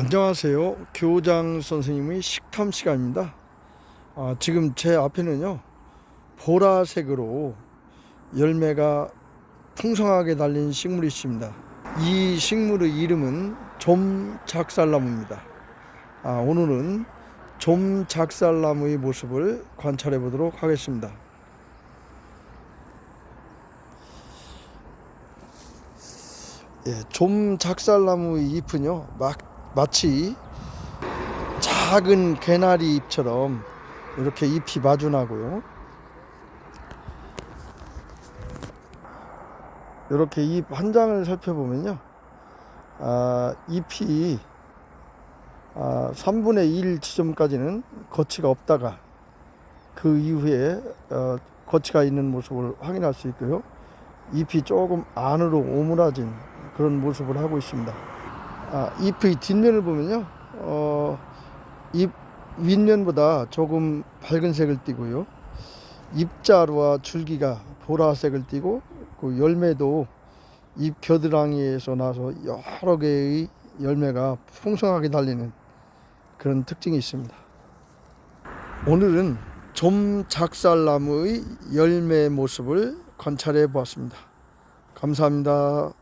안녕하세요. 교장 선생님의 식탐 시간입니다. 아, 지금 제 앞에는요, 보라색으로 열매가 풍성하게 달린 식물이 있습니다. 이 식물의 이름은 좀작살나무입니다. 아, 오늘은 좀작살나무의 모습을 관찰해 보도록 하겠습니다. 예, 좀작살나무의 잎은요, 막 마치 작은 개나리 잎처럼 이렇게 잎이 마주나고요. 이렇게 잎 한 장을 살펴보면요. 아, 잎이 아, 3분의 1 지점까지는 거치가 없다가 그 이후에 어, 거치가 있는 모습을 확인할 수 있고요. 잎이 조금 안으로 오므라진 그런 모습을 하고 있습니다. 아, 잎의 뒷면을 보면요, 어, 잎 윗면보다 조금 밝은 색을 띠고요. 잎자루와 줄기가 보라색을 띠고 그 열매도 잎 겨드랑이에서 나서 여러 개의 열매가 풍성하게 달리는 그런 특징이 있습니다. 오늘은 좀작살나무의 열매 모습을 관찰해 보았습니다. 감사합니다.